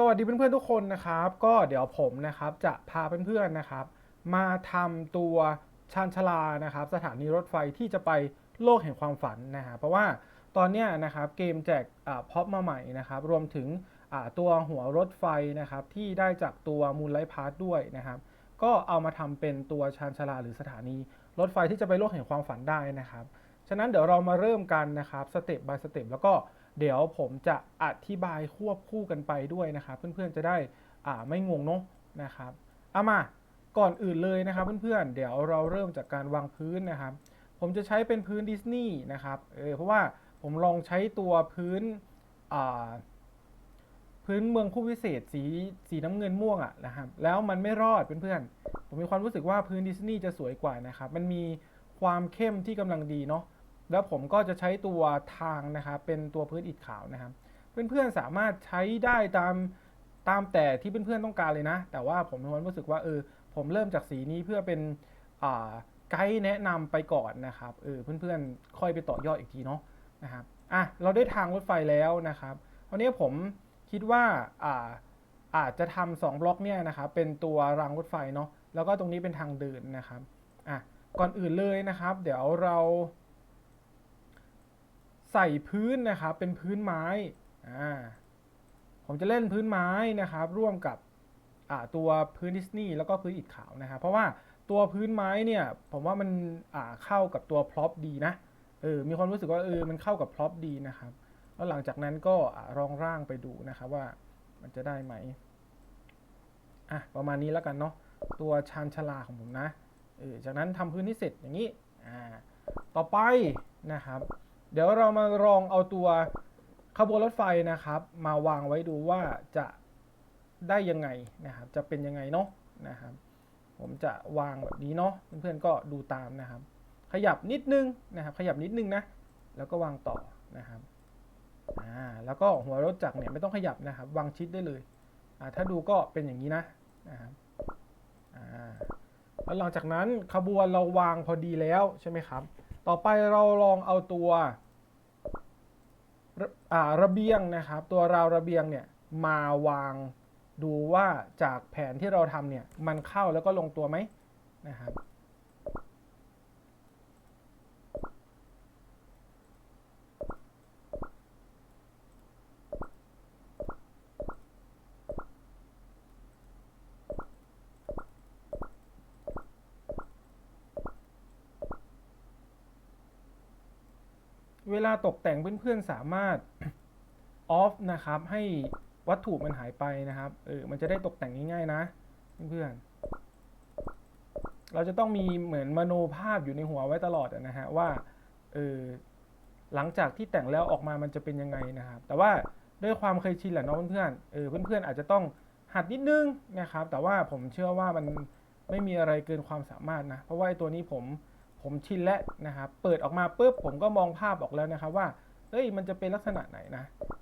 สวัสดีเพื่อนๆทุกคนนะครับ ก็เดี๋ยวผมนะครับจะพาเพื่อนๆนะครับ มาทำตัวชานชลานะครับ สถานีรถไฟที่จะไปโลกแห่งความฝันนะฮะเพราะว่าตอนนี้นะครับเกมแจกพ็อปมาใหม่นะครับ รวมถึงอ่าตัวหัวรถไฟนะครับ ที่ได้จากตัวมูลไลท์พาร์ทด้วยนะครับ ก็เอามาทำเป็นตัวชานชลาหรือสถานีรถไฟที่จะไปโลกแห่งความฝันได้นะครับ ฉะนั้นเดี๋ยวเรามาเริ่มกันนะครับสเต็ป by สเต็ปแล้วก็ เดี๋ยวผมจะอธิบายควบคู่กันไปด้วยนะครับ เพื่อนๆจะได้อ่าไม่งงเนาะนะครับเอามาก่อนอื่นเลยนะครับเพื่อนๆเดี๋ยวเราเริ่มจากการวางพื้นนะครับ ผมจะใช้เป็นพื้นดิสนีย์นะครับเออเพราะว่าผมลองใช้ตัวพื้นอ่าพื้นเมืองผู้พิเศษสีสีน้ำเงินม่วงอะนะครับแล้วมันไม่รอดเพื่อนๆผมมีความรู้สึกว่าพื้นดิสนีย์จะสวยกว่านะครับ มันมีความเข้มที่กำลังดีเนาะ แล้วผมก็จะใช้ตัวทางนะครับเป็นตัวพื้นอิฐขาวนะครับ เพื่อนๆสามารถใช้ได้ตามตามแต่ที่เพื่อนๆต้องการเลยนะ แต่ว่าผมมีความรู้สึกว่าเออผมเริ่มจากสีนี้เพื่อเป็นไกด์แนะนำไปก่อนนะครับเออเพื่อนๆค่อยไปต่อยอดอีกทีเนาะนะครับอะเราได้ทางรถไฟแล้วนะครับวันนี้ผมคิดว่าอ่าอาจจะทำสองบล็อกเนี่ยนะครับเป็นตัวรางรถไฟเนาะแล้วก็ตรงนี้เป็นทางเดินนะครับอะก่อนอื่นเลยนะครับ เดี๋ยวเรา ใส่พื้นนะครับเป็นพื้นไม้อ่าผมจะเล่นพื้นไม้นะครับ ร่วมกับตัวพื้นดิสนีย์แล้วก็พื้นอิฐขาวนะครับเพราะว่าตัวพื้นไม้เนี่ยผมว่ามันเข้ากับตัวพร็อพดีนะเออมีความรู้สึกว่าเออมันเข้ากับพร็อพดีนะครับ แล้วหลังจากนั้นก็อ่ารองร่างไปดูนะครับว่ามันจะได้ไหมอะประมาณนี้แล้วกันเนาะตัวชานชลาของผมนะเออจากนั้นทำพื้นที่เสร็จอย่างนี้อ่าต่อไปนะครับ เดี๋ยวเรามาลองเอาตัวขบวนรถไฟนะครับ มาวางไว้ดูว่าจะได้ยังไงนะครับ จะเป็นยังไงเนาะนะครับ ผมจะวางแบบนี้เนาะเพื่อนๆก็ดูตามนะครับ ขยับนิดนึงนะครับ ขยับนิดนึงนะ แล้วก็วางต่อนะครับอ่าแล้วก็หัวรถจักรเนี่ยไม่ต้องขยับนะครับ วางชิดได้เลยอ่าถ้าดูก็เป็นอย่างนี้นะนะครับอ่าแล้วหลังจากนั้นขบวนเราวางพอดีแล้วใช่ไหมครับ ต่อไปเราลองเอาตัวระอ่าระเบียงนะครับ ตัวราวระเบียงเนี่ยมาวางดูว่าจากแผนที่เราทำเนี่ยมันเข้าแล้วก็ลงตัวไหมนะครับ เวลาตกแต่งเพื่อนๆสามารถออฟนะครับให้วัตถุมันหายไปนะครับเออมันจะได้ตกแต่งง่ายๆนะเพื่อนๆเราจะต้องมีเหมือนมโนภาพอยู่ในหัวไว้ตลอดนะฮะว่าเออหลังจากที่แต่งแล้วออกมามันจะเป็นยังไงนะครับ แต่ว่าด้วยความเคยชินแหละเนาะเพื่อนๆเออเพื่อนๆอาจจะต้องหัดนิดนึงนะครับ แต่ว่าผมเชื่อว่ามันไม่มีอะไรเกินความสามารถนะ เพราะว่าไอ้ตัวนี้ผม ผมชินแล้วนะครับเปิดออกมาปุ๊บผมก็มองภาพออกแล้วนะครับว่าเอ้ยมันจะเป็นลักษณะไหนนะ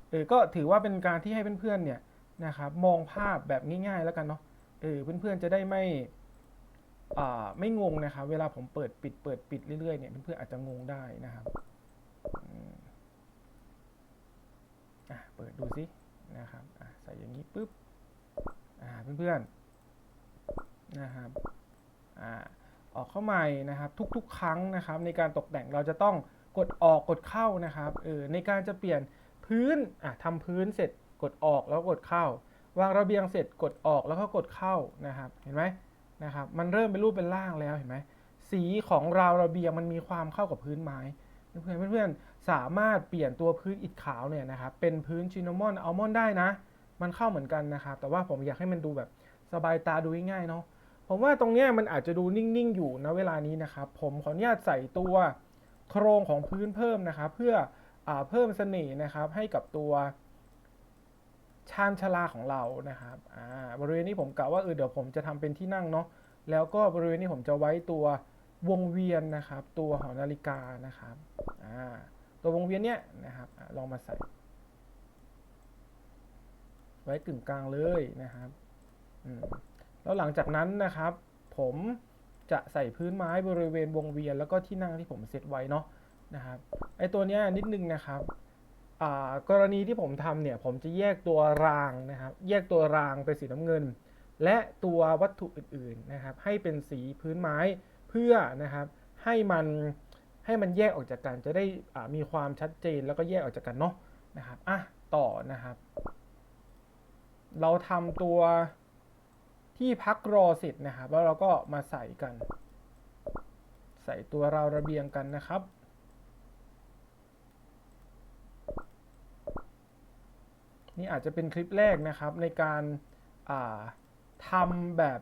เออก็ถือว่าเป็นการที่ให้เพื่อนๆเนี่ยนะครับมองภาพแบบง่ายๆแล้วกันเนาะเออเพื่อนๆจะได้ไม่ไม่งงนะครับเวลาผมเปิดปิดเปิดปิดเรื่อยๆเนี่ยเพื่อนๆอาจจะงงได้นะครับอะเปิดดูสินะครับอะใส่อย่างนี้ปุ๊บอ่าเพื่อนๆนะครับอ่า เข้าใหม่นะครับ ทุกๆ ครั้งนะครับ ในการตกแต่งเราจะต้องกดออกกดเข้านะครับเออในการจะเปลี่ยนพื้นอะทำพื้นเสร็จกดออกแล้วกดเข้าวางระเบียงเสร็จกดออกแล้วก็กดเข้านะครับ เห็นไหมนะครับ มันเริ่มเป็นรูปเป็นร่างแล้วเห็นไหมสีของราวระเบียงมันมีความเข้ากับพื้นไม้เพื่อนเพื่อนสามารถเปลี่ยนตัวพื้นอิฐขาวเนี่ยนะครับเป็นพื้นชินนามอนอัลมอนด์ได้นะ มันเข้าเหมือนกันนะครับแต่ว่าผมอยากให้มันดูแบบสบายตาดูง่ายๆเนาะ ผมว่าตรงเนี้ยมันอาจจะดูนิ่งๆอยู่นะเวลานี้นะครับ ผมขออนุญาตใส่ตัวโครงของพื้นเพิ่มนะครับ เพื่ออเพิ่มเสน่ห์นะครับ ให้กับตัวชานชลาของเรานะครับบริเวณนี้ผมกะว่าเออเดี๋ยวผมจะทำเป็นที่นั่งเนาะแล้วก็บริเวณนี้ผมจะไว้ตัววงเวียนนะครับ ตัวหอนาฬิกานะครับตัววงเวียนเนี้ยนะครับอลองมาใส่ ไว้กึ่งกลางเลยนะครับอืม แล้วหลังจากนั้นนะครับ ผมจะใส่พื้นไม้บริเวณวงเวียน แล้วก็ที่นั่งที่ผมเซตไว้เนาะนะครับไอตัวเนี้ยนิดนึงนะครับอ่ากรณีที่ผมทำเนี่ยผมจะแยกตัวรางนะครับ แยกตัวรางเป็นสีน้ำเงิน และตัววัตถุอื่นๆนะครับ ให้เป็นสีพื้นไม้เพื่อนะครับให้มันให้มันแยกออกจากกันจะได้อ่ามีความชัดเจนแล้วก็แยกออกจากกันเนาะนะครับอะต่อนะครับ เราทำตัว ที่พักรอเสร็จนะครับแล้วเราก็มาใส่กัน ใส่ตัวเราระเบียงกันนะครับ นี่อาจจะเป็นคลิปแรกนะครับในการาทำแบบ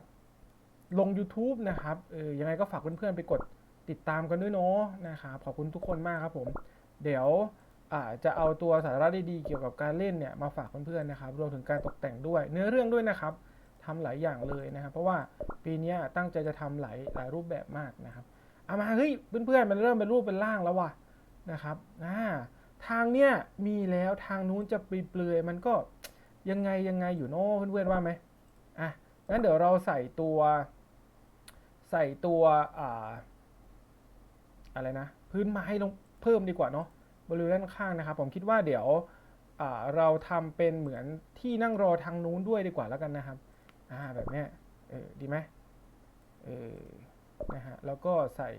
ลง YouTube นะครับออยังไงก็ฝากเพื่อนๆไปกดติดตามกันด้วยเนาะนะครับขอบคุณทุกคนมากครับผม เดี๋ยวจะเอาตัวสาระดีๆเกี่ยวกับการเล่นเนี่ยมาฝากเพื่อนๆนะครับ รวมถึงการตกแต่งด้วย เนื้อเรื่องด้วยนะครับ ทำหลายอย่างเลยนะครับ เพราะว่าปีนี้ตั้งใจจะทำหลายหลายรูปแบบมากนะครับเอามาเฮ้ยเพื่อนๆมันเริ่มเป็นรูปเป็นร่างแล้วว่ะนะครับอ่าทางเนี้ยมีแล้วทางนู้นจะปเปลือยมันก็ยังไงยังไงอยู่เนอะเพื่อนๆว่าไหมอะงั้นเดี๋ยวเราใส่ตัวใส่ตัวอ่าอะไรนะ พื้นไม้ลงเพิ่มดีกว่าเนาะบริเวณด้านข้างนะครับ ผมคิดว่าเดี๋ยวเราทำเป็นเหมือนที่นั่งรอทางนู้นด้วยดีกว่าแล้วกันนะครับ อ่าแบบเนี้ยเออดีไหมเออนะฮะแล้วก็ใส่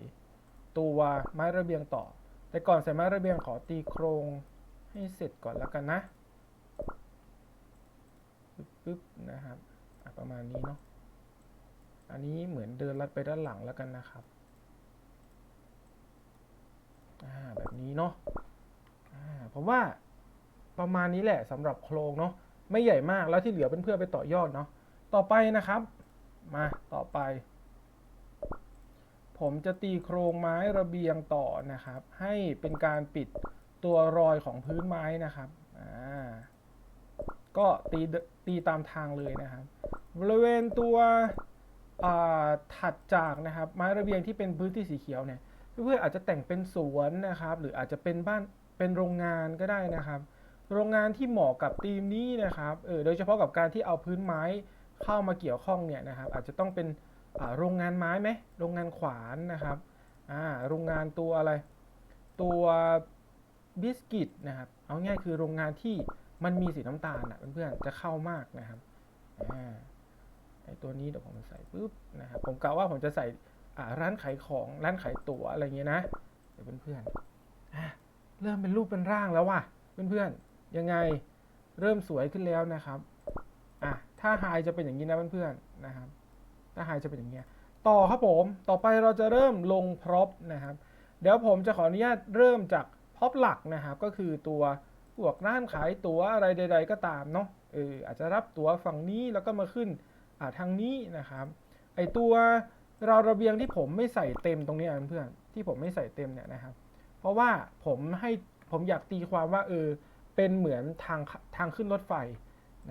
ตัวไม้ระเบียงต่อ แต่ก่อนใส่ไม้ระเบียงขอตีโครงให้เสร็จก่อนแล้วกันนะปึ๊บนะครับประมาณนี้เนาะอันนี้เหมือนเดินลัดไปด้านหลังแล้วกันนะครับอ่าแบบนี้เนาะอ่าผมว่าประมาณนี้แหละสำหรับโครงเนาะไม่ใหญ่มากแล้วที่เหลือเป็นเพื่อไปต่อยอดเนาะ ต่อไปนะครับ มาต่อไป ผมจะตีโครงไม้ระเบียงต่อนะครับ ให้เป็นการปิดตัวรอยของพื้นไม้นะครับอ่าก็ตีตีตามทางเลยนะครับ บริเวณตัวถัดจากนะครับไม้ระเบียงที่เป็นพื้นที่สีเขียวเนี่ยเพื่อนๆอาจจะแต่งเป็นสวนนะครับ หรืออาจจะเป็นบ้านเป็นโรงงานก็ได้นะครับ โรงงานที่เหมาะกับธีมนี้นะครับเออโดยเฉพาะกับการที่เอาพื้นไม้ เข้ามาเกี่ยวข้องเนี่ยนะครับอาจจะต้องเป็นโรงงานไม้ไหมโรงงานขวานนะครับโรงงานตัวอะไร ตัวบิสกิตนะครับเอาง่ายคือโรงงานที่มันมีสีน้ำตาลนะเพื่อนๆจะเข้ามากนะครับไอตัวนี้เดี๋ยวผมใส่ปุ๊บนะครับผมกะว่าผมจะใส่ร้านขายของร้านขายตั๋วอะไรเงี้ยนะเดี๋ยวเพื่อนๆอะเริ่มเป็นรูปเป็นร่างแล้วว่ะเพื่อนๆยังไงเริ่มสวยขึ้นแล้วนะครับ ถ้าไฮจะเป็นอย่างนี้นะเพื่อนๆนะครับ ถ้าไฮจะเป็นอย่างเงี้ ต่อครับผม ต่อไปเราจะเริ่มลงพร็อพนะครับ เดี๋ยวผมจะขออนุญาตเริ่มจากพร็อพหลักนะครับ ก็คือตัวพวกร้านขายตั๋วอะไรใด ๆ ก็ตามเนาะ เอออาจจะรับตั๋วฝั่งนี้แล้วก็มาขึ้นอ่าทางนี้นะครับ ไอตัวราวระเบียงที่ผมไม่ใส่เต็มตรงนี้เพื่อนๆที่ผมไม่ใส่เต็มเนี่ยนะครับ เพราะว่าผมให้ผมอยากตีความว่าเออเป็นเหมือนทางทางขึ้นรถไฟ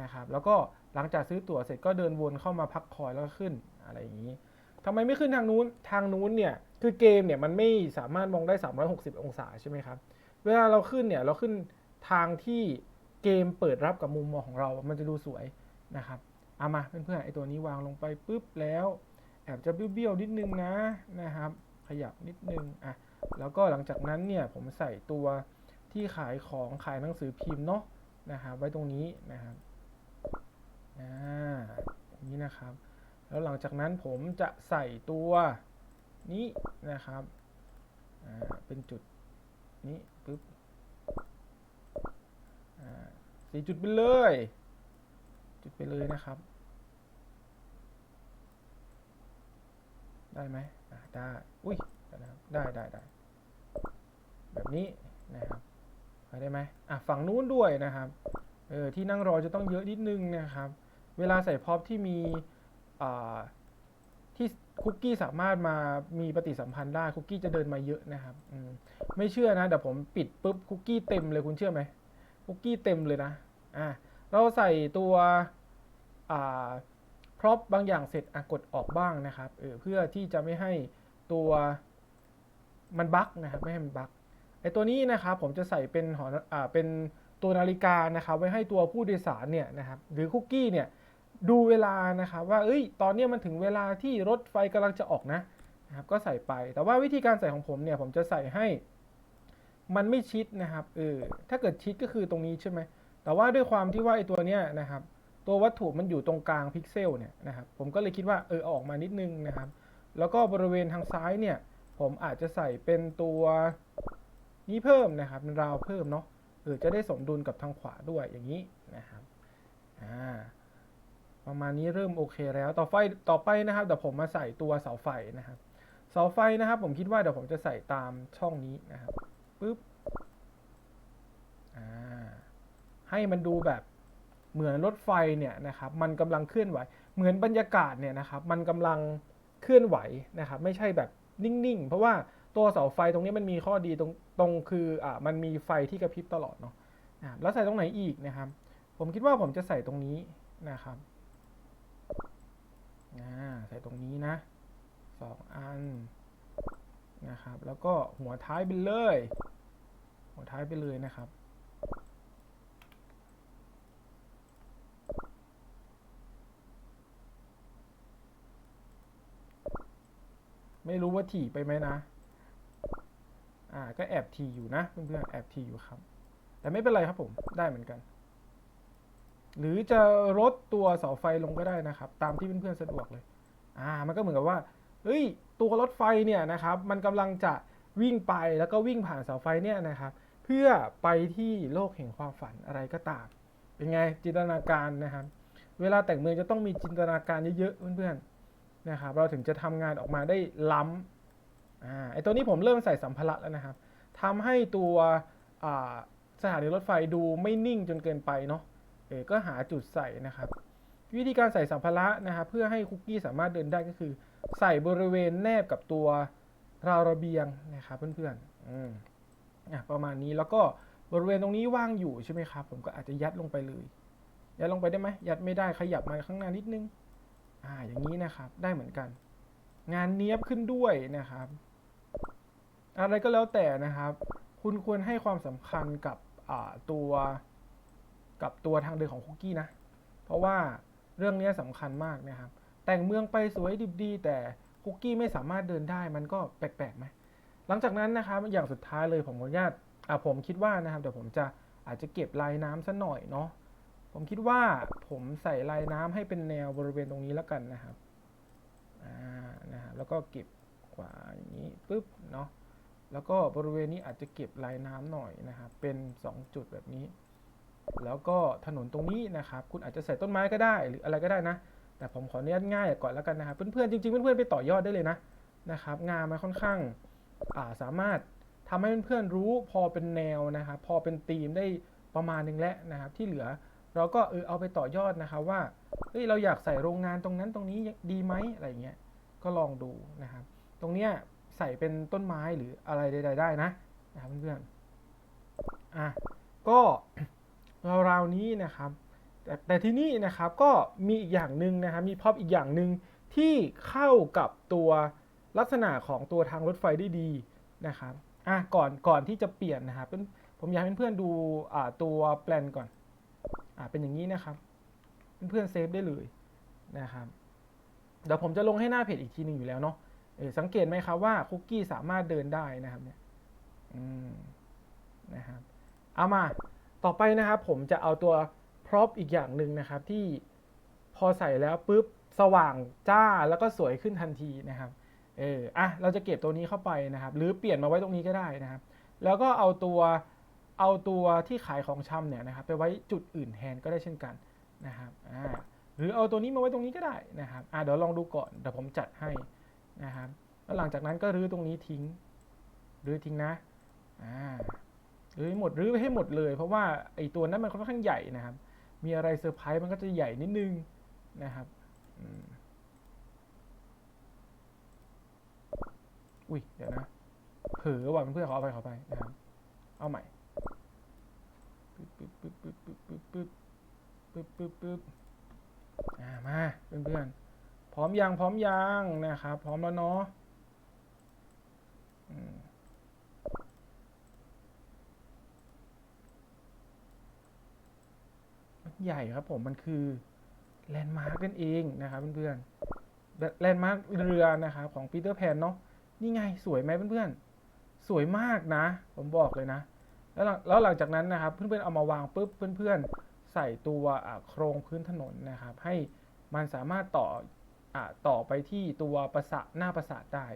นะครับ แล้วก็ หลังจากซื้อตั๋วเสร็จก็เดินวนเข้ามาพักคอยแล้วก็ขึ้นอะไรอย่างนี้ทำไมไม่ขึ้นทางนู้นทางนู้นเนี่ยคือเกมเนี่ยมันไม่สามารถมองได้ 360 องศาใช่ไหมครับเวลาเราขึ้นเนี่ยเราขึ้นทางที่เกมเปิดรับกับมุมมองของเรา มันจะดูสวยนะครับเอามาเพื่อนๆไอตัวนี้วางลงไปปุ๊บแล้วแอบจะเบี้ยวๆนิดนึงนะนะครับ ขยับนิดนึงอะแล้วก็หลังจากนั้นเนี่ยผมใส่ตัวที่ขายของขายหนังสือพิมพ์เนาะนะครับไว้ตรงนี้นะครับ อ่านี้นะครับ แล้วหลังจากนั้นผมจะใส่ตัวนี้นะครับ อ่า เป็นจุดนี้ปึ๊บ อ่าสี่จุดไปเลย จุดไปเลยนะครับ ได้ไหมอ่าได้ อุ้ยได้นะครับได้ได้ได้ แบบนี้นะครับไปได้ไหมอะฝั่งนู้นด้วยนะครับ เออ ที่นั่งรอจะต้องเยอะนิดนึงนะครับ เวลาใส่พร็อพที่มีที่คุกกี้สามารถมามีปฏิสัมพันธ์ได้คุกกี้จะเดินมาเยอะนะครับมไม่เชื่อนะเดี๋ยวผมปิดปุ๊บคุกกี้เต็มเลยคุณเชื่อไหมคุกกี้เต็มเลยนะอะเราใส่ตัวพร็อพบางอย่างเสร็จกดออกบ้างนะครับเออเพื่อที่จะไม่ให้ตัวมันบั๊กนะครับไม่ให้มันบั๊กไอตัวนี้นะครับผมจะใส่เป็นหออ่าเป็นตัวนาฬิกานะครับไว้ให้ตัวผู้โดยสารเนี่ยนะครับหรือคุกกี้เนี่ย ดูเวลานะครับว่าเอ้ยตอนนี้มันถึงเวลาที่รถไฟกำลังจะออกนะนะครับก็ใส่ไป แต่ว่าวิธีการใส่ของผมเนี่ยผมจะใส่ให้มันไม่ชิดนะครับเออถ้าเกิดชิดก็คือตรงนี้ใช่ไหมแต่ว่าด้วยความที่ว่าไอ้ตัวเนี้ยนะครับตัววัตถุมันอยู่ตรงกลางพิกเซลเนี่ยนะครับผมก็เลยคิดว่าเอออออกมานิดนึงนะครับ แล้วก็บริเวณทางซ้ายเนี่ยผมอาจจะใส่เป็นตัวนี้เพิ่มนะครับเป็นราวเพิ่มเนาะเออจะได้สมดุลกับทางขวาด้วยอย่างนี้นะครับอ่า ประมาณนี้เริ่มโอเคแล้ว ต่อไฟต่อไปนะครับเดี๋ยวผมมาใส่ตัวเสาไฟนะครับ เสาไฟนะครับ ผมคิดว่าเดี๋ยวผมจะใส่ตามช่องนี้นะครับปึ๊บอ่าให้มันดูแบบเหมือนรถไฟเนี่ยนะครับ มันกำลังเคลื่อนไหว เหมือนบรรยากาศเนี่ยนะครับ มันกำลังเคลื่อนไหวนะครับ ไม่ใช่แบบนิ่งๆ เพราะว่าตัวเสาไฟตรงนี้มันมีข้อดีตรงตรงคืออ่ามันมีไฟที่กระพริบตลอดเนาะแล้วใส่ตรงไหนอีกนะครับ ผมคิดว่าผมจะใส่ตรงนี้นะครับ ใส่ตรงนี้นะสองอันนะครับ แล้วก็หัวท้ายไปเลย หัวท้ายไปเลยนะครับไม่รู้ว่าถี่ไปไหมนะ อ่า ก็แอบถี่อยู่นะเพื่อนๆ แอบถี่อยู่ครับ แต่ไม่เป็นไรครับผม ได้เหมือนกัน หรือจะลดตัวเสาไฟลงก็ได้นะครับ ตามที่เพื่อนๆสะดวกเลยอ่ามันก็เหมือนกับว่าเฮ้ยตัวรถไฟเนี่ยนะครับมันกำลังจะวิ่งไปแล้วก็วิ่งผ่านเสาไฟเนี่ยนะครับ เพื่อไปที่โลกแห่งความฝันอะไรก็ตาม เป็นไงจินตนาการนะครับ เวลาแต่งเมืองจะต้องมีจินตนาการเยอะๆเพื่อนๆนะครับเราถึงจะทำงานออกมาได้ล้ำอ่าไอตัวนี้ผมเริ่มใส่สัมภาระแล้วนะครับทำให้ตัวอ่าสถานีรถไฟดูไม่นิ่งจนเกินไปเนาะ เออก็หาจุดใส่นะครับ วิธีการใส่สัมภาระนะครับเพื่อให้คุกกี้สามารถเดินได้ก็คือ ใส่บริเวณแนบกับตัวราวระเบียงนะครับเพื่อนๆอืมอะประมาณนี้แล้วก็บริเวณตรงนี้ว่างอยู่ใช่ไหมครับ ผมก็อาจจะยัดลงไปเลย ยัดลงไปได้ไหมยัดไม่ได้ขยับมาข้างหน้านิดนึงอ่าอย่างนี้นะครับได้เหมือนกัน งานเนี้ยบขึ้นด้วยนะครับ อะไรก็แล้วแต่นะครับ คุณควรให้ความสำคัญกับตัว กับตัวทางเดินของคุกกี้นะ เพราะว่าเรื่องนี้สำคัญมากนะครับ แต่งเมืองไปสวยดิบดี แต่คุกกี้ไม่สามารถเดินได้มันก็แปลกๆไหมหลังจากนั้นนะครับอย่างสุดท้ายเลยผมขออนุญาตอะผมคิดว่านะครับเดี๋ยวผมจะอาจจะเก็บลายน้ำซะหน่อยเนาะผมคิดว่าผมใส่ลายน้ำให้เป็นแนวบริเวณตรงนี้แล้วกันนะครับอ่านะฮะแล้วก็เก็บขวาอย่างนี้ปุ๊บเนาะแล้วก็บริเวณนี้อาจจะเก็บลายน้ำหน่อยนะครับเป็น 2 จุดแบบนี้ แล้วก็ถนนตรงนี้นะครับ คุณอาจจะใส่ต้นไม้ก็ได้หรืออะไรก็ได้นะ แต่ผมขออนุญาตง่ายก่อนแล้วกันนะครับเพื่อนๆจริงๆเพื่อนๆไปต่อยอดได้เลยนะนะครับ งานมันค่อนข้างาสามารถทำให้เพื่อนๆรู้พอเป็นแนวนะครับ พอเป็นธีมได้ประมาณหนึงแล้วนะครับ ที่เหลือเราก็เออเอาไปต่อยอดนะครับว่าเฮ้ยเราอยากใส่โรงงานตรงนั้นตรงนี้ดีไหมอะไรเงี้ยก็ลองดูนะครับ ตรงเนี้ยใส่เป็นต้นไม้หรืออะไรใดๆได้นะนะครับเพื่อนๆอะก็ ราวๆนี้นะครับ แต่แต่ที่นี่นะครับก็มีอีกอย่างหนึ่งนะครับมีพอปอีกอย่างหนึ่งที่เข้ากับตัวลักษณะของตัวทางรถไฟได้ดีนะครับอะก่อนก่อนที่จะเปลี่ยนนะครับผมอยากให้เพื่อนๆดูอ่าตัวแปลนก่อนอ่าเป็นอย่างนี้นะครับ เพื่อนๆเซฟได้เลยนะครับเดี๋ยวผมจะลงให้หน้าเพจอีกทีหนึ่งอยู่แล้วเนาะเออสังเกตไหมครับว่าคุกกี้สามารถเดินได้นะครับเนี่ยอืมนะครับเอามา ต่อไปนะครับผมจะเอาตัวพร็อพอีกอย่างหนึ่งนะครับ ที่พอใส่แล้วปุ๊บสว่างจ้าแล้วก็สวยขึ้นทันทีนะครับเอออะเราจะเก็บตัวนี้เข้าไปนะครับ หรือเปลี่ยนมาไว้ตรงนี้ก็ได้นะครับ แล้วก็เอาตัวเอาตัวที่ขายของชำเนี่ยนะครับไปไว้จุดอื่นแทนก็ได้เช่นกันนะครับอ่าหรือเอาตัวนี้มาไว้ตรงนี้ก็ได้นะครับอะเดี๋ยวลองดูก่อนเดี๋ยวผมจัดให้นะครับแล้วหลังจากนั้นก็รื้อตรงนี้ทิ้งรื้อทิ้งนะอ่า รื้อหมดรื้อไปให้หมดเลย เพราะว่าไอตัวนั้นมันค่อนข้างใหญ่นะครับ มีอะไรเซอร์ไพรส์มันก็จะใหญ่นิดนึงนะครับอุ้ยเดี๋ยวนะเผลอว่ะเพื่อนขอเอาไปขอไปนะครับ เอาใหม่ปึ๊บปึ๊บปึ๊บปึ๊บปึ๊บปึ๊บปึ๊บปึ๊บปึ๊บอ่ามาเพื่อนๆพร้อมยังพร้อมยังนะครับ พร้อมแล้วเนาะอืม ใหญ่ครับผมมันคือแลนด์มาร์กนั่นเองนะครับเพื่อนๆแลนด์มาร์กเรือนะครับของปีเตอร์แพนเนาะนี่ไงสวยไหมเพื่อนๆ สวยมากนะ ผมบอกเลยนะ แล้วหลังแล้วหลังจากนั้นนะครับ เพื่อนๆเอามาวางปุ๊บเพื่อนๆ ใส่ตัวโครงพื้นถนนนะครับ ให้มันสามารถต่ออต่อไปที่ตัวประสาทหน้าประสาทได้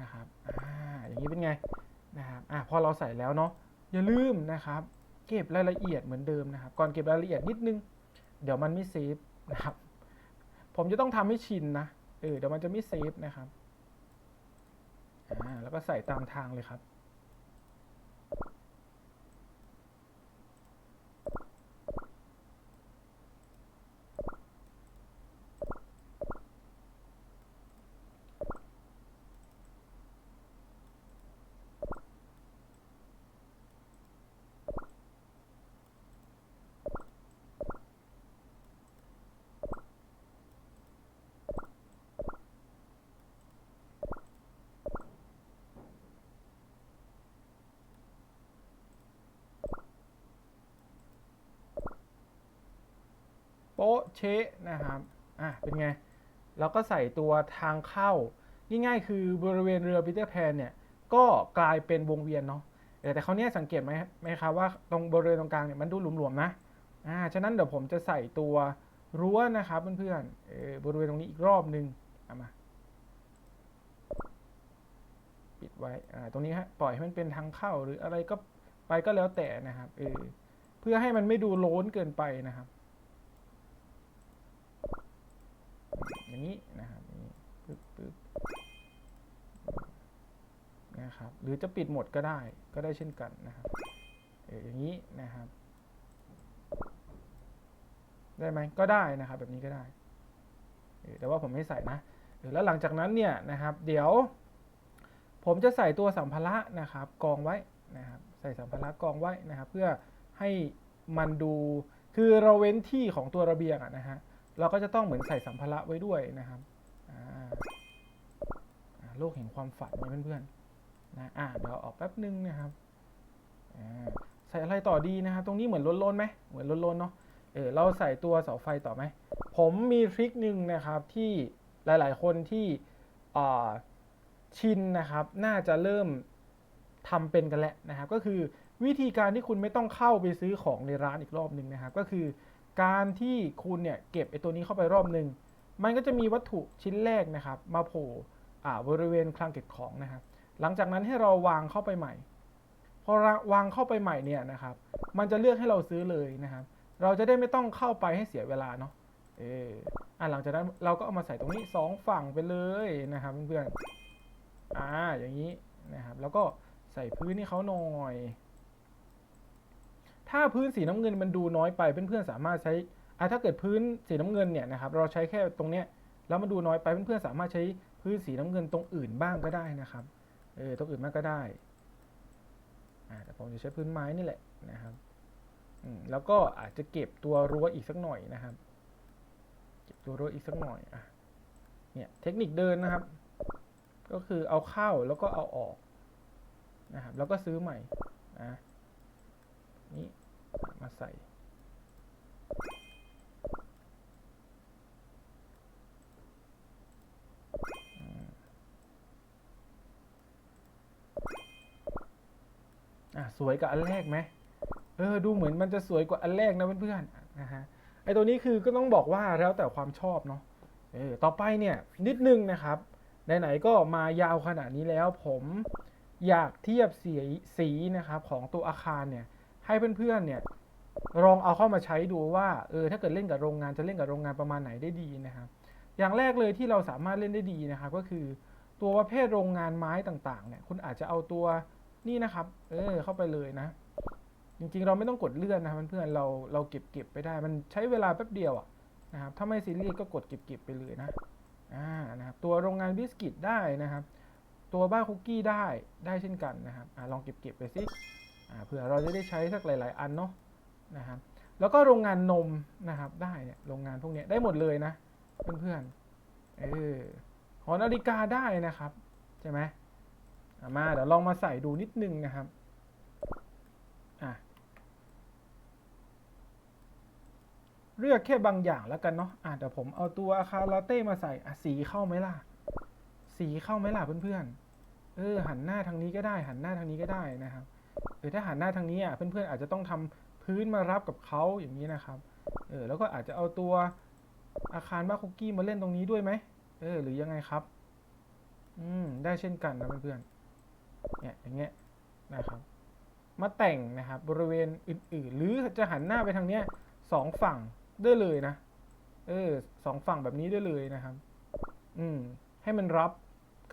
นะครับอ่าอย่างนี้เป็นไงนะครับอ่าพอเราใส่แล้วเนาะอย่าลืมนะครับ เก็บรายละเอียดเหมือนเดิมนะครับ ก่อนเก็บรายละเอียดนิดนึง เดี๋ยวมันไม่เซฟนะครับ ผมจะต้องทำให้ชินนะ เออ เดี๋ยวมันจะไม่เซฟนะครับ อ่า แล้วก็ใส่ตามทางเลยครับ ป๊ะเชะนะครับอะเป็นไง เราก็ใส่ตัวทางเข้า ง่ายๆ คือบริเวณเรือปีเตอร์แพนเนี่ยก็กลายเป็นวงเวียนเนาะเออแต่เขาเนี้ยสังเกตไหมไหมครับว่าตรงบริเวณตรงกลางเนี่ยมันดูหลวมๆนะอ่าฉะนั้นเดี๋ยวผมจะใส่ตัวรั้วนะครับเพื่อนๆเออบริเวณตรงนี้อีกรอบนึงเอามาปิดไว้อ่าตรงนี้ฮะปล่อยให้มันเป็นทางเข้าหรืออะไรก็ไปก็แล้วแต่นะครับเออเพื่อให้มันไม่ดูโล้นเกินไปนะครับ อย่างนี้นะครับนี้ปึ๊บปึ๊บนะครับหรือจะปิดหมดก็ได้ก็ได้เช่นกันนะครับเอออย่างนี้นะครับ ได้ไหมก็ได้นะครับ แบบนี้ก็ได้แต่ว่าผมไม่ใส่นะแล้วหลังจากนั้นเนี่ยนะครับ เดี๋ยว ผมจะใส่ตัวสัมภาระนะครับ กองไว้นะครับ ใส่สัมภาระกองไว้นะครับ เพื่อให้มันดูคือเราเว้นที่ของตัวระเบียงอะนะฮะ เราก็จะต้องเหมือนใส่สัมภาระไว้ด้วยนะครับโลกแห่งความฝันเนี่ยเพื่อนๆนะอ่าเดี๋ยวออกแป๊บนึงนะครับใส่อะไรต่อดีนะครับ ตรงนี้เหมือนล้นๆไหมเหมือนล้นๆเนาะเออเราใส่ตัวเสาไฟต่อไหม ผมมีทริคหนึ่งนะครับที่หลายๆ คนที่ชินนะครับ น่าจะเริ่มทำเป็นกันแล้วนะครับ ก็คือวิธีการที่คุณไม่ต้องเข้าไปซื้อของในร้านอีกรอบหนึ่งนะครับ ก็คือ การที่คุณเนี่ยเก็บไอตัวนี้เข้าไปรอบหนึ่งมันก็จะมีวัตถุชิ้นแรกนะครับ มาโผล่อ่าบริเวณคลังเก็บของนะครับ หลังจากนั้นให้เราวางเข้าไปใหม่ พอวางเข้าไปใหม่เนี่ยนะครับ มันจะเลือกให้เราซื้อเลยนะครับ เราจะได้ไม่ต้องเข้าไปให้เสียเวลาเนาะ เอออะหลังจากนั้นเราก็เอามาใส่ตรงนี้สองฝั่งไปเลยนะครับเพื่อนๆ อ่าอย่างนี้นะครับ แล้วก็ใส่พื้นให้เขาหน่อย ถ้าพื้นสีน้ำเงินมันดูน้อยไปเพื่อนๆสามารถใช้อะถ้าเกิดพื้นสีน้ำเงินเนี่ยนะครับเราใช้แค่ตรงเนี้ยแล้วมันดูน้อยไปเพื่อนๆสามารถใช้พื้นสีน้ำเงินตรงอื่นบ้างก็ได้นะครับเออตรงอื่นบ้างก็ได้อ่าแต่ผมจะใช้พื้นไม้นี่แหละนะครับอืมแล้วก็อาจจะเก็บตัวรั้วอีกสักหน่อยนะครับ เก็บตัวรั้วอีกสักหน่อยอะเนี่ยเทคนิคเดินนะครับ ก็คือเอาเข้าแล้วก็เอาออกนะครับแล้วก็ซื้อใหม่นะนี้ มาใส่ อะ สวยกับอันแรกไหมเออ ดูเหมือนมันจะสวยกว่าอันแรกนะเพื่อนๆนะฮะ ไอตัวนี้คือก็ต้องบอกว่าแล้วแต่ความชอบเนาะ เออ ต่อไปเนี่ยนิดนึงนะครับ ไหนๆก็มายาวขนาดนี้แล้วผมอยากเทียบสีสีนะครับของตัวอาคารเนี่ย ให้เพื่อนๆเนี่ยลองเอาเข้ามาใช้ดูว่าเออถ้าเกิดเล่นกับโรงงานจะเล่นกับโรงงานประมาณไหนได้ดีนะครับ อย่างแรกเลยที่เราสามารถเล่นได้ดีนะครับก็คือตัวประเภทโรงงานไม้ต่างๆเนี่ยคุณอาจจะเอาตัวนี่นะครับ เออเข้าไปเลยนะ จริงๆ เราไม่ต้องกดเลื่อนนะครับเพื่อนๆเราเราเก็บเก็บไปได้ มันใช้เวลาแป๊บเดียวอะนะครับถ้าไม่ซีรียสก็กดเก็บเก็บไปเลยนะอ่านะครับตัวโรงงานบิสกิตได้นะครับ ตัวบ้าคุกกี้ได้ได้เช่นกันนะครับอ่าลองเก็บเก็บไปสิ เผื่อเราจะได้ใช้สักหลาย ๆ อันเนาะนะครับแล้วก็โรงงานนมนะครับได้เนี่ยโรงงานพวกนี้ได้หมดเลยนะ เพื่อนๆเออหอนาฬิกาได้นะครับใช่ไหมมาเดี๋ยวลองมาใส่ดูนิดนึงนะครับอะเลือกแค่บางอย่างแล้วกันเนาะอะเดี๋ยวผมเอาตัวอาคาราเต้มาใส่อะสีเข้าไหมล่ะ สีเข้าไหมล่ะเพื่อนๆเออหันหน้าทางนี้ก็ได้ หันหน้าทางนี้ก็ได้นะครับ เออถ้าหันหน้าทางนี้อะเพื่อนๆอาจจะต้องทำพื้นมารับกับเขาอย่างนี้นะครับเออแล้วก็อาจจะเอาตัวอาคารบ้าคุกกี้มาเล่นตรงนี้ด้วยไหมเออหรือยังไงครับอืมได้เช่นกันนะเพื่อนๆเนี่ยอย่างเงี้ยนะครับ มาแต่งนะครับบริเวณอื่นๆ หรือจะหันหน้าไปทางเนี้ยสองฝั่งได้เลยนะ เออสองฝั่งแบบนี้ได้เลยนะครับ อืมให้มันรับ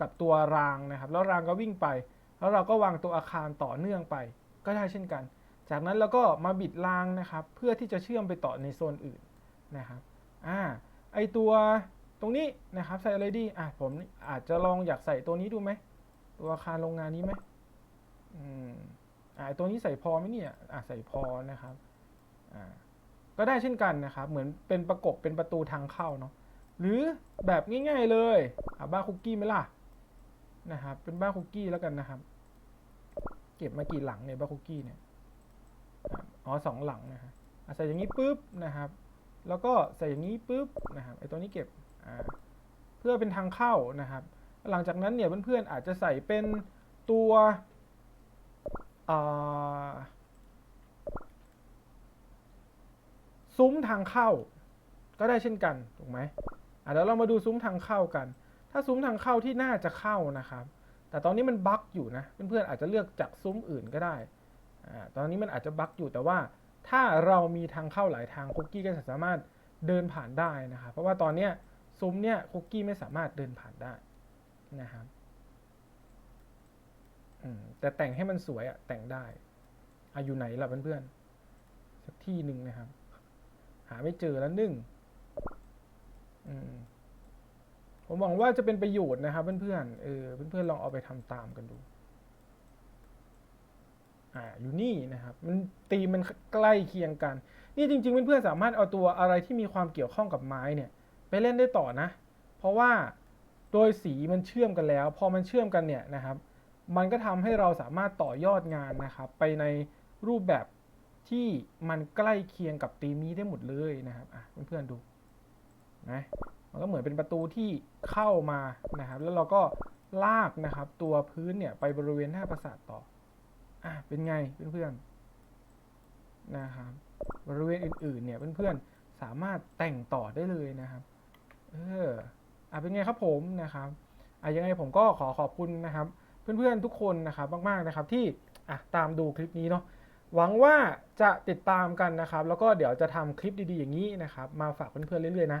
กับตัวรางนะครับ แล้วรางก็วิ่งไป แล้วเราก็วางตัวอาคารต่อเนื่องไปก็ได้เช่นกัน จากนั้นเราก็มาบิดรางนะครับ เพื่อที่จะเชื่อมไปต่อในโซนอื่นนะครับอ่าไอตัวตรงนี้นะครับใส่อะไรดีอะผมอาจจะลองอยากใส่ตัวนี้ดูไหมตัวอาคารโรงงานนี้ไหมอืมอ่าตัวนี้ใส่พอไหมเนี่ยอ่าใส่พอนะครับอ่าก็ได้เช่นกันนะครับ เหมือนเป็นประกบเป็นประตูทางเข้าเนาะหรือแบบง่ายๆเลยอ่าบ้าคุกกี้ไหมล่ะ นะครับ เป็นบ้านคุกกี้แล้วกันนะครับ เก็บมากี่หลังเนี่ยบ้านคุกกี้เนี่ยอ๋อสองหลังนะฮะใส่อย่างนี้ปุ๊บนะครับ แล้วก็ใส่อย่างนี้ปุ๊บนะครับไอ้ตัวนี้เก็บเพื่อเป็นทางเข้านะครับ หลังจากนั้นเนี่ยเพื่อนๆอาจจะใส่เป็นตัวซุ้มทางเข้าก็ได้เช่นกันถูกไหมอะเดี๋ยวเรามาดูซุ้มทางเข้ากัน ถ้าซุ้มทางเข้าที่น่าจะเข้านะครับ แต่ตอนนี้มันบั๊กอยู่นะเพื่อนๆอาจจะเลือกจากซุ้มอื่นก็ได้อตอนนี้มันอาจจะบั๊กอยู่แต่ว่าถ้าเรามีทางเข้าหลายทางคุกกี้ก็จะสามารถเดินผ่านได้นะครับเพราะว่าตอนนี้ซุ้มเนี้ยคุกกี้ไม่สามารถเดินผ่านได้นะครับแต่แต่งให้มันสวยอะแต่งได้อาอยู่ไหนล่ะเพื่อนๆสักที่หนึ่งนะครับ หาไม่เจอแล้วหนึ่งอืม ผมหวังว่าจะเป็นประโยชน์นะครับ เพื่อนๆ เออ เพื่อนๆ ลองเอาไปทำตามกันดู อ่า อยู่นี่นะครับ มันตีมันใกล้เคียงกัน นี่จริง ๆ เพื่อนๆ สามารถเอาตัวอะไรที่มีความเกี่ยวข้องกับไม้เนี่ย ไปเล่นได้ต่อนะ เพราะว่าโดยสีมันเชื่อมกันแล้ว พอมันเชื่อมกันเนี่ยนะครับ มันก็ทำให้เราสามารถต่อยอดงานนะครับ ไปในรูปแบบที่มันใกล้เคียงกับธีมนี้ได้หมดเลยนะครับ อะ เพื่อนๆ ดูนะ มันก็เหมือนเป็นประตูที่เข้ามานะครับ แล้วเราก็ลากนะครับ ตัวพื้นเนี่ยไปบริเวณหน้าปราสาทต่ออะเป็นไงเพื่อนๆนะครับบริเวณอื่นๆเนี่ยเพื่อนๆสามารถแต่งต่อได้เลยนะครับ เอออะเป็นไงครับผมนะครับอะยังไงผมก็ขอขอบคุณนะครับ เพื่อนๆทุกคนนะครับมากๆนะครับที่อะตามดูคลิปนี้เนาะหวังว่าจะติดตามกันนะครับ แล้วก็เดี๋ยวจะทำคลิปดีๆอย่างนี้นะครับ มาฝากเพื่อนๆเรื่อยๆนะ